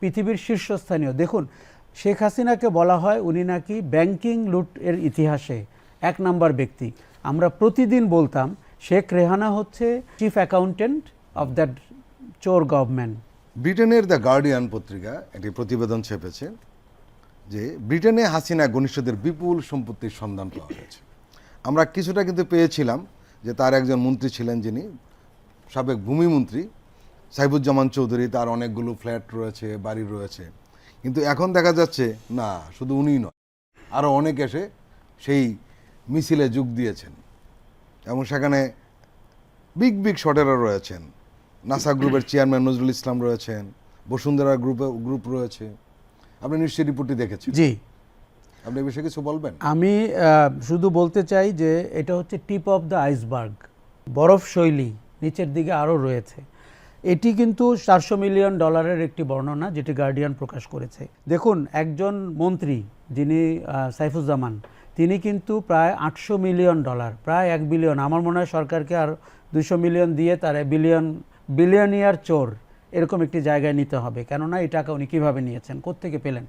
পৃথিবীর শীর্ষস্থানীয়। দেখুন, শেখ হাসিনাকে বলা হয় উনি নাকি ব্যাংকিং লুট এর ইতিহাসে এক নাম্বার ব্যক্তি। আমরা প্রতিদিন বলতাম, শেখ রেহানা হচ্ছে চিফ অ্যাকাউন্টেন্ট অফ দ্যাট চোর গভর্নমেন্ট। ব্রিটেনের দ্য গার্ডিয়ান পত্রিকা একটি প্রতিবেদন ছেপেছে যে ব্রিটেনে হাসিনা ঘনিষ্ঠদের বিপুল সম্পত্তির সন্ধান পাওয়া গেছে। আমরা কিছুটা কিন্তু পেয়েছিলাম যে তার একজন মন্ত্রী ছিলেন যিনি সাবেক ভূমিমন্ত্রী সাইবুজ্জামান চৌধুরী তার অনেকগুলো ফ্ল্যাট রয়েছে বাড়ি রয়েছে। কিন্তু এখন দেখা যাচ্ছে না শুধু উনিই নয় আরও অনেক এসে সেই মিছিলে যোগ দিয়েছেন। এবং সেখানে বিগ বিগ শটেরা রয়েছেন। নাসা গ্রুপের চেয়ারম্যান নজরুল ইসলাম রয়েছেন বসুন্ধরা গ্রুপে গ্রুপ রয়েছে। আপনি নিশ্চয়ই রিপোর্টটি দেখেছেন। জি। আপনি এ বিষয়ে কিছু বলবেন? আমি শুধু বলতে চাই যে এটা হচ্ছে টিপ অফ দ্য আইসবার্গ। বরফ শৈলী নিচের দিকে আরও রয়েছে। এটি কিন্তু চারশো মিলিয়ন ডলারের একটি বর্ণনা যেটি গার্ডিয়ান প্রকাশ করেছে। দেখুন, একজন মন্ত্রী যিনি সাইফুজ্জামান, তিনি কিন্তু প্রায় আটশো মিলিয়ন ডলার, প্রায় এক বিলিয়ন, আমার মনে হয় সরকারকে আর দুশো মিলিয়ন দিয়ে তার বিলিয়ন, বিলিয়নিয়ার চোর এরকম একটি জায়গায় নিতে হবে। কেননা, এই টাকা উনি কীভাবে নিয়েছেন, কোত্থেকে পেলেন?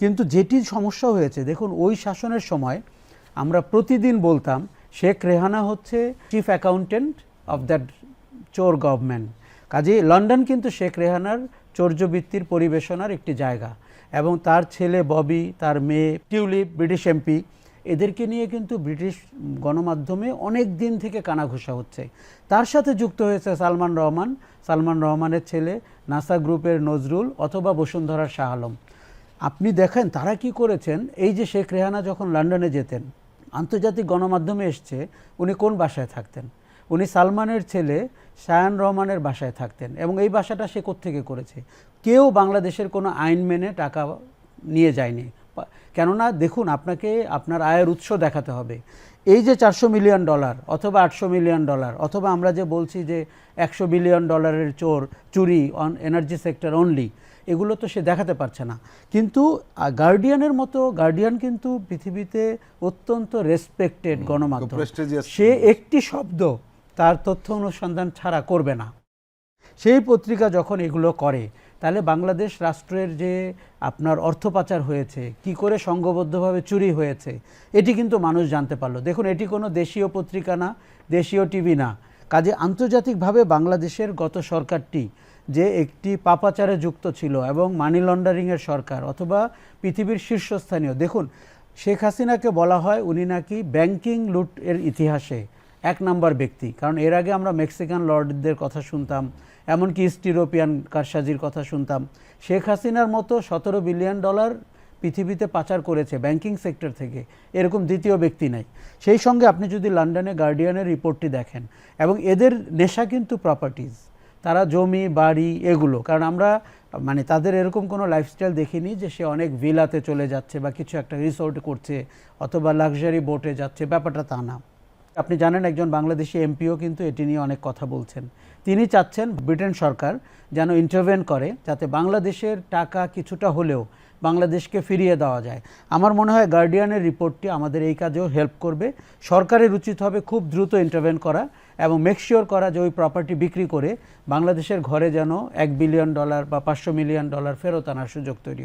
কিন্তু যেটি সমস্যা হয়েছে, দেখুন, ওই শাসনের সময় আমরা প্রতিদিন বলতাম, শেখ রেহানা হচ্ছে চিফ অ্যাকাউন্টেন্ট অফ দ্যাট চোর গভর্নমেন্ট কাজেই লন্ডন কিন্তু শেখ রেহানার চৌর্যবৃত্তির পরিবেশনার একটি জায়গা এবং তার ছেলে ববি, তার মেয়ে টিউলিপ, ব্রিটিশ এমপি, এদেরকে নিয়ে কিন্তু ব্রিটিশ গণমাধ্যমে অনেক দিন থেকে কানাঘুষা হচ্ছে। তার সাথে যুক্ত হয়েছে সালমান রহমান, সালমান রহমানের ছেলে নাসা গ্রুপের নজরুল অথবা বসুন্ধরার শাহ আলম। আপনি দেখেন তারা কি করেছেন? এই যে শেখ রেহানা যখন লন্ডনে যেতেন, আন্তর্জাতিক গণমাধ্যমে এসছে, উনি কোন বাসায় থাকতেন? উনি সালমানের ছেলে শায়ান রহমানের বাসায় থাকতেন এবং এই বাসাটা সে কোত্থেকে করেছে। কেউ বাংলাদেশের কোনো আইন মেনে টাকা নিয়ে যায়নি। কেননা দেখুন আপনাকে আপনার আয়ের উৎস দেখাতে হবে। এই যে চারশো মিলিয়ন ডলার অথবা আটশো মিলিয়ন ডলার অথবা আমরা যে বলছি যে একশো বিলিয়ন ডলারের চোর চুরি অন এনার্জি সেক্টর অনলি এগুলো তো সে দেখাতে পারছে না। কিন্তু গার্ডিয়ানের মতো গার্ডিয়ান কিন্তু পৃথিবীতে অত্যন্ত রেসপেক্টেড গণমাধ্যম। সে একটি শব্দ তার তথ্য অনুসন্ধান ছাড়া করবে না। সেই পত্রিকা যখন এগুলো করে, তাহলে বাংলাদেশ রাষ্ট্রের যে আপনার অর্থ পাচার হয়েছে, কি করে সংঘবদ্ধভাবে চুরি হয়েছে, এটি কিন্তু মানুষ জানতে পারল। দেখুন, এটি কোনো দেশীয় পত্রিকা না, দেশীয় টিভি না। কাজে আন্তর্জাতিকভাবে বাংলাদেশের গত সরকারটি যে একটি পাপাচারে যুক্ত ছিল এবং মানি লন্ডারিংয়ের সরকার অথবা পৃথিবীর শীর্ষস্থানীয়, দেখুন, শেখ হাসিনাকে বলা হয় উনি নাকি ব্যাংকিং লুট এর ইতিহাসে। এক নাম্বার ব্যক্তি। কারণ এর আগে আমরা মেক্সিকান লর্ডদের কথা শুনতাম, এমনকি ইস্ট ইউরোপিয়ান কারসাজির কথা শুনতাম। শেখ হাসিনার মতো সতেরো বিলিয়ন ডলার পৃথিবীতে পাচার করেছে ব্যাংকিং সেক্টর থেকে, এরকম দ্বিতীয় ব্যক্তি নাই। সেই সঙ্গে আপনি যদি লন্ডনে গার্ডিয়ানের রিপোর্টটি দেখেন, এবং এদের নেশা কিন্তু প্রপার্টিজ তারা জমি, বাড়ি, এগুলো। কারণ আমরা মানে তাদের এরকম কোনো লাইফস্টাইল দেখিনি যে সে অনেক ভিলাতে চলে যাচ্ছে বা কিছু একটা রিসোর্ট করছে, অথবা লাক্সারি বোটে যাচ্ছে, ব্যাপারটা তা না। আপনি জানেন একজন বাংলাদেশি এমপিও কিন্তু এটি নিয়ে অনেক কথা বলছেন। তিনি চাচ্ছেন ব্রিটেন সরকার যেন ইন্টারভেন করে যাতে বাংলাদেশের টাকা কিছুটা হলেও বাংলাদেশকে ফিরিয়ে দেওয়া যায়। আমার মনে হয় গার্ডিয়ানের রিপোর্টটি আমাদের এই কাজেও হেল্প করবে। সরকারের উচিত হবে খুব দ্রুত ইন্টারভেন করা এবং মেকশিওর করা যে ওই প্রপার্টি বিক্রি করে বাংলাদেশের ঘরে যেন এক বিলিয়ন ডলার বা পাঁচশো মিলিয়ন ডলার ফেরত আনার সুযোগ তৈরি হয়।